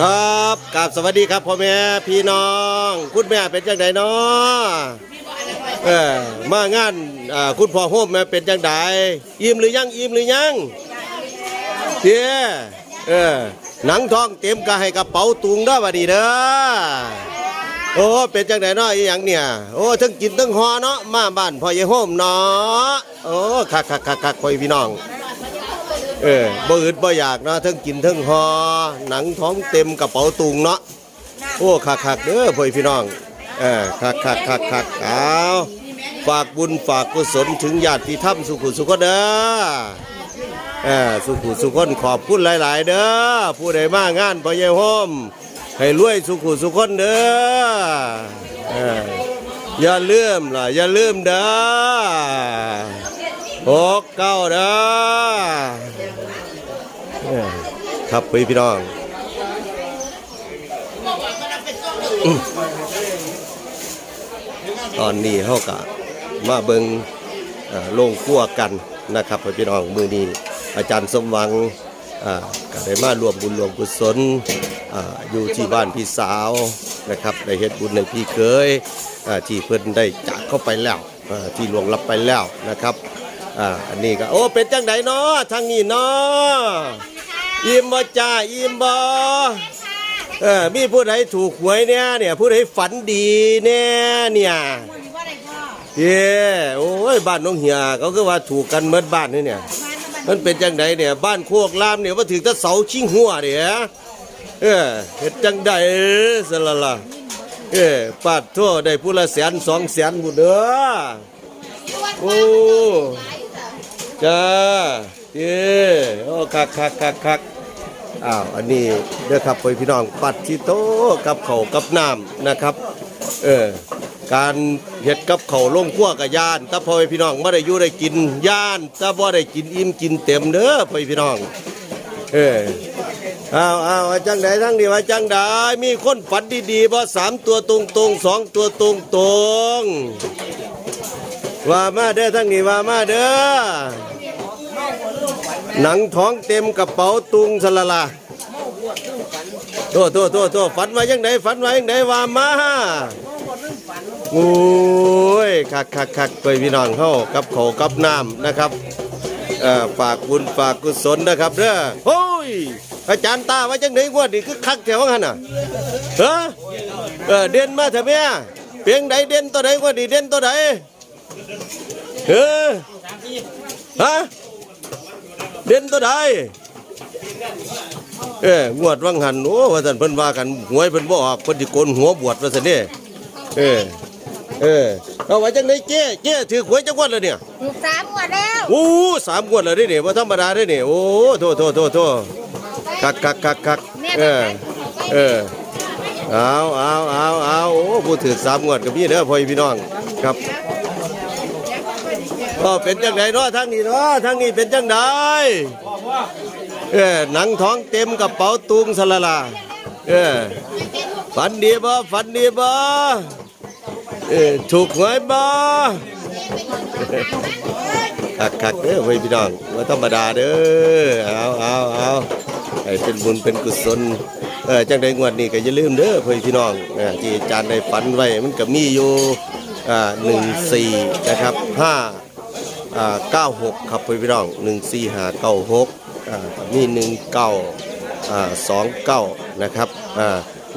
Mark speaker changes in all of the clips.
Speaker 1: ครับกราบสวัสดีครับพ่อแม่พี่น้องคุณแม่เป็นจังไดเนาะเออมางานอ่าคุณพ่อโฮมแม่เป็นจังไดอิ่มหรือยังอิ่มหรือยังเตี้ยเออหนังทองเต็มกระให้กระเป๋าตุงด้อบัดนี้เด้อโอ้เป็นจังไดเนาะอีหยังเนี่ยโอ้ทั้งกินทั้งหอเนาะมาบ้านพ่อใหญ่โฮมเนาะโอ้คักคักคักคักพ่อพี่น้อง ออบ่อึดบ่อยากเนาะทั้งกินทั้งหอหนังท้องเต็มกระเป๋าตุงเนาะโอ้คักคักเด้อพ่อพี่น้องเออคักคักคักคักเอาฝากบุญฝากกุศลถึงญาติธรรมสุขุสุขเด้อเออสุขุสุขนขอบคุณหลาย ๆ เด้อผู้ใดมางานพ่อใหญ่โฮมให้รวยสุขุสุขนเด้อเอออย่าลืมล่ะอย่าลืมเด้อ หกเก้าเด้อครับพี่พี่น้องตอนนี้เขากะมาเบิงโล่งคั่วกันนะครับพี่น้องมือนี้อาจารย์สมหวังก็ได้มารวมบุญรวมกุศลออยู่ที่บ้านพี่สาวนะครับได้เฮ็ดบุญในพี่เคยที่เพิ่นได้จากเข้าไปแล้วที่หลวงรับไปแล้วนะครับ อ่าอันนี้ก็โอ้เป็นจังไดเนาะทางนี้เนาะอิ่มบ่จ้าอิ่มบ่เออมีผู้ใดถูกหวยเนี่ยเนี่ยผู้ใดฝันดีเนี่ยเนี่ยเย้โอ้ยบ้านน้องเหียเขาก็ว่าถูกกันเมื่อบ้านนี่เนี่ยมันเป็นจังไดเนี่ยบ้านโคกลามเนี่ยว่าถึงแตะเสาชิงหัวเนี่ยเออเฮ็ดจังไดสละละเออปาดทั่วได้ผู้ละแสนสองแสนหมดเด้อโอ้ จ้าเย้โอ้คักคักคักคักอ้าวอันนี้เด้อครับไปพี่น้องปัดที่โตกับเขากับน้ำนะครับ เออการเฮ็ดกับเขาลงขั้วกับย่านถ้าพ่อพี่น้องไม่ได้อยู่ได้กินย่านถ้าบ่ได้กินอิ่มกินเต็มเด้อพ่อพี่น้อง เออเอาเอาวจังใดทั้งนี้ว่าจังใดมีคนฝันดีๆบ่สามตัวตรงตรงสองตัวตรงตรงว่ามาเด้อทั้งนี้ว่ามาเด้อ หนังท้องเต็มกระเป๋าตุงสละละโตโตโตโตฝันมายังไงฝันมายังไงว่ามาโอ้ยคักคักคักไปพี่น้องเข้ากับเขากับน้ำนะครับฝากบุญฝากกุศลนะครับเด้อโอ้ยอาจารย์ตาไว่าจังไดงวดนี่คือคักแถวหันน่ะเออเออเด่นมาเถอะแม่เพียงใดเด่นตัวใดงวดนี่เด่นตัวใดเออฮะ เด่นตัวใดเอ้งวดวังหันโอ้ว่าท่านเพิ่นว่ากันหวยเพิ่นบ่ออกเพิ่นสิโกนหัวบวชว่าซั่นเด้เออเออเอาไว้จังได๋เจ้เจ้ถือหวยจังงวดแล้วเนี่ย
Speaker 2: ถูกสามงวดแล้ว
Speaker 1: โอ้สามงวดแล้วเด้นี่บ่ธรรมดาเด้นี่โอ้โทโทโทโทคักคักคักคักเออเออเอาเอาเอาเอาโอ้ผู้ถือสามงวดก็มีเด้อพ่อพี่น้องครับ ก็เป็นจังไดเนาะทางนี้เนาะทางนี้เป็นจังไดเออหนังท้องเต็มกระเป๋าตุงสละละเออฝันดีบ่ฝันดีบ่เออถูกหวยบ่คักคักเด้อเว้ยพี่น้องว่าธรรมดาเด้อเอาเอาเอาให้เป็นบุญเป็นกุศลเออจังได้งวดนี้ก็อย่าลืมเด้อเพื่อนพี่น้องที่อาจารย์ได้ฝันไว้มันก็มีอยู่อ่าหนึ่งสี่นะครับห้า อ่า96 ครับพี่น้อง14596อ่ามี19อ่า29 นะครับอ่า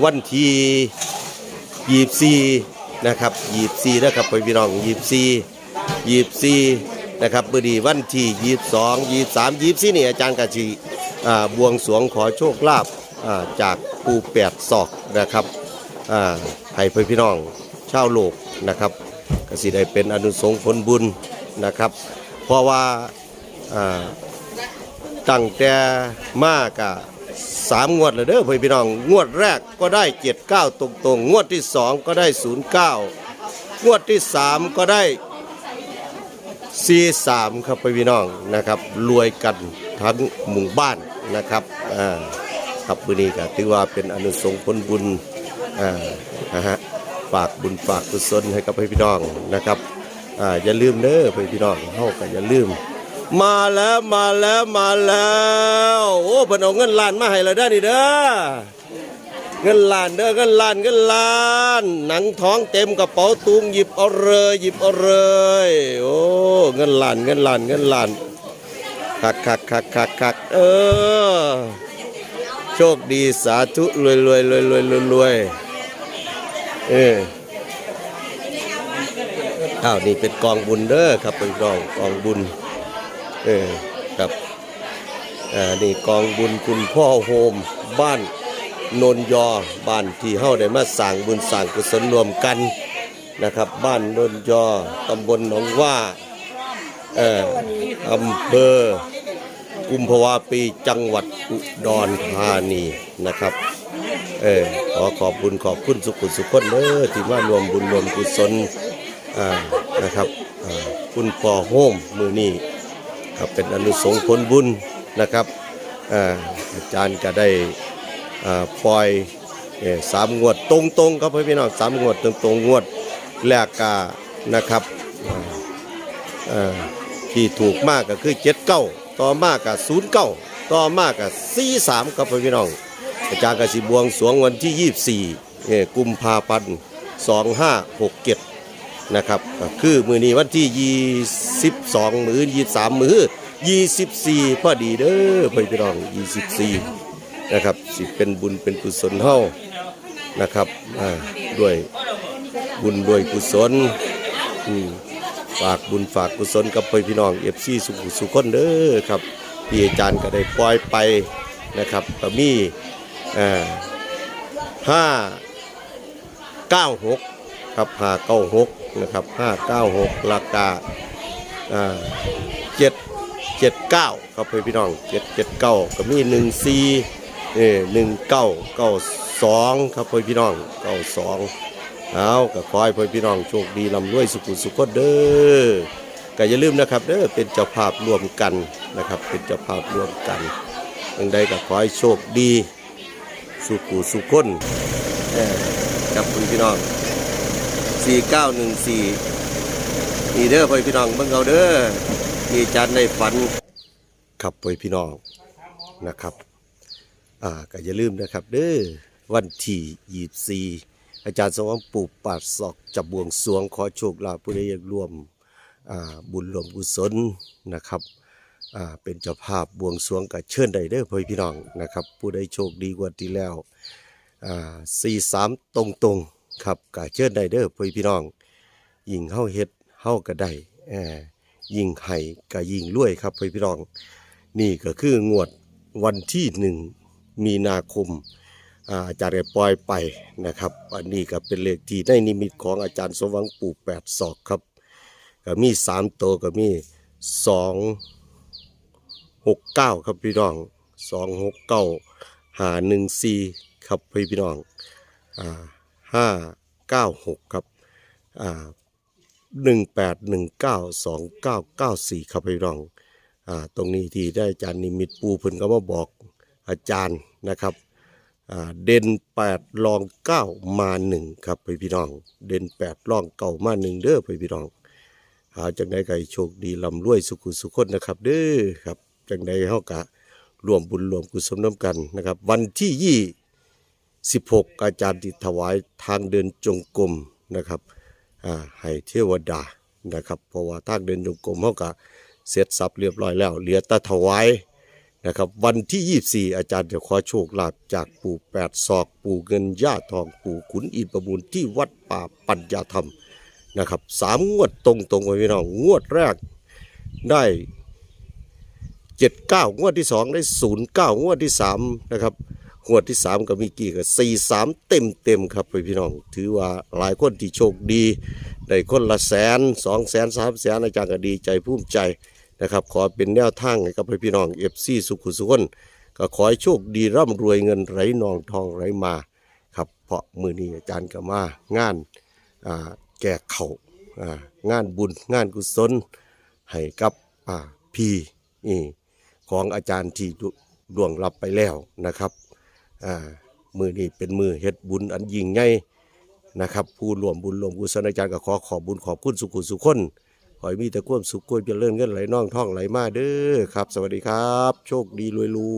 Speaker 1: วันที่ 24 นะครับ 24นะครับพี่น้อง 24 24 นะครับมื้อนี้วันที่ 22 23 24นี่อาจารย์กะสิอ่าบวงสวงขอโชคลาภจากผู้แปดศอกนะครับให้พี่น้องชาวโลกนะครับกสิได้เป็นอนุสงส์ผลบุญนะครับ เพราะว่าอ่าตั้งแต่มากอะสามงวดเลยเด้อพี่น้อง งวดแรกก็ได้เจ็ดเก้าตรงๆ งวดที่สองก็ได้ศูนย์เก้างวดที่สามก็ได้สี่สามครับพี่น้องนะครับ รวยกันทั้งหมู่บ้านนะครับอ่าครับวันนี้ก็ถือว่าเป็นอนุสงส์ผลบุญอ่านะฮะฝากบุญฝากกุศลให้กับพี่น้องนะครับ อ่าอย่าลืมเด้อเพื่อนพี่น้องเฮาก็อย่าลืม มาแล้วมาแล้วมาแล้ว โอ้เพิ่นเอาเงินล้านมาให้เราได้นี่เด้อเงินล้านเด้อเงินล้านเงินล้าน หนังท้องเต็มกระเป๋าตุงหยิบเอาเลยหยิบเอาเลยโอ้เงินล้านเงินล้านเงินล้านคักคักคักคักคักเออ โชคดีสาธุรวยรวยรวยรวยรวยรวยเออ อ้าวนี่เป็นกองบุญเด้อครับเป็นกองกองบุญเออครับอ่านี่กองบุญคุณพ่อโฮมบ้านโนนยอบ้านที่เฮาได้มาสร้างบุญสร้างกุศลรวมกันนะครับ บ้านโนนยอตำบลหนองว่าเอ่ออำเภอกุมภาวาปีจังหวัดอุดรธานีนะครับเออขอขอบบุญขอบคุณสุขุสุขคนเด้อที่มารวมบุญรวมกุศล นะครับคุณพ่อโฮมมือนี้ครับเป็นอนุสงส์ผลบุญนะครับอาจารย์ก็ได้ปล่อยสามงวดตรงๆครับพี่น้องสามงวดตรงๆงวดแรกกานะครับที่ถูกมากก็คือเจ็ดเก้าต่อมากกับศูนย์เก้าต่อมากกับสี่สามครับพี่น้อง อาจารย์กสิบวงสรวงวันที่ยี่สี่กุมภาพันธ์สองห้าหกเจ็ด นะครับคือมือนี้วันที่ยี่สิบสองมือยี่สามมือยี่สิบสี่พอดีเด้อพี่น้องยี่สิบสี่นะครับสิเป็นบุญเป็นกุศลเฮานะครับด้วยบุญด้วยกุศลฝากบุญฝากกุศลกับพี่น้องเอฟซีสุขุสุขคนเด้อครับพี่อาจารย์ก็ได้ปล่อยไปนะครับก็มีห้าเก้าหก ครับห้าเก้าหกนะครับห้าเก้าหกราคาเจ็ดเจ็ดเก้าครับพี่น้องเจ็ดเจ็ดเก้าก็มีหนึ่งสี่เออหนึ่งเก้าเก้าสองครับพี่น้องเก้าสองเอาก็ขอให้พ่อพี่น้องโชคดีลำรวยสุขุสุขคนเด้อก็อย่าลืมนะครับเด้อเป็นเจ้าภาพรวมกันนะครับ เป็นเจ้าภาพรวมกันยังใดก็ขอให้โชคดี สุขุสุขคนเอ่อกับคุณพี่น้อง 4914นี่เด้อพ่อพี่น้องเบิ่งเอาเด้อที่อาจารย์ได้ฝัน ครับพ่อพี่น้องนะครับ อ่าก็อย่าลืมนะครับ เด้อวันที่ยี่สี่อาจารย์สมหวังปู่ปาดศอกจะบบวงสรวงขอโชคลาภผู้ใดอยากร่วมอ่าบุญรวมกุศลนะครับอ่าเป็นเจ้าภาพบวงสรวงกับเชิญได้เด้อพ่อพี่น้องนะครับ ผู้ใดโชคดีกว่าที่แล้วอ่าสี่สามตรงตรงๆ ครับกับเชิญได้เด้อพ่อพี่น้องยิงเฮาเฮ็ดเฮาก็ได้เอ่อยิ่งให้ก็ยิงรวยครับพ่อพี่น้อง นี่ก็คืองวดวันที่หนึ่งมีนาคมอาจารย์ได้ปล่อยไปนะครับ อันนี้ก็เป็นเลขที่ในนิมิตของอาจารย์สมหวังปู่แปดศอกครับก็มีสามตัวก็มีสองหกเก้าครับพี่น้องสองหกเก้าหาหนึ่งสี่ครับพี่พี่น้องอ่า ห้าเก้าหกครับอ่าหนึ่งแปดหนึ่งเก้าสองเก้าเก้าสี่ครับพี่น้องอ่าตรงนี้ที่ได้อาจารย์นิมิตปูเพิ่นก็มาบอกอาจารย์นะครับอ่าเด่นแปดรองเก้ามาหนึ่งครับพี่น้อง เด่นแปดรองเก้ามาหนึ่งเด้อพี่น้องหาจังใดไก็ให้โชคดีลำรวยสุขุสุขคนนะครับ เด้อครับจังใดเฮากะรวมบุญรวมกุศลน้ำกันนะครับ วันที่ยี่ สิบหกอาจารย์ติถวายทางเดินจงกรมนะครับให้เทวดานะครับเพราะว่าทางเดินจงกรมเฮากะเสร็จสับเรียบร้อยแล้ว เหลือแตาถวายนะครับวันที่ 24 อาจารย์จะขอโชคลาภจากปู่แปดศอก ปู่เงินย่าทองปู่ขุนอินประมูลที่วัดป่าปัญญาธรรมนะครับสามงวดตรงตรงไปพี่น้องงวดแรกได้เจ็ดเก้างวดที่สองได้ศูนย์เก้างวดที่สามนะครับ งวดที่สามก็มีกี่กับสี่สามเต็มเต็มครับไปพี่น้อง ถือว่าหลายคนที่โชคดีได้คนละแสนสองแสนสามแสนอาจารย์ก็ดีใจภูมิใจนะครับ ขอเป็นแนวทางให้กับพี่น้องเอฟซีสุขุสุขนก็ขอให้โชคดีร่ำรวยเงินไหลนองทองไหลมาครับเพราะมือนี้อาจารย์ก็มางานแก่เขา่างานบุญงานกุศลให้กับพี่ของอาจารย์ที่ล่วงลับไปแล้วนะครับ มือนี่เป็นมือเฮ็ดบุญอันยิ่งใหญ่นะครับ ผู้รวมบุญรวมกุศลอาจารย์ก็ขอขอบบุญขอบคุณสุขุสุขคนขอให้มีแต่ความสุขความเจริญเงินไหลน่องท่องไหลมาเด้อครับ สวัสดีครับ โชคดีรวยรู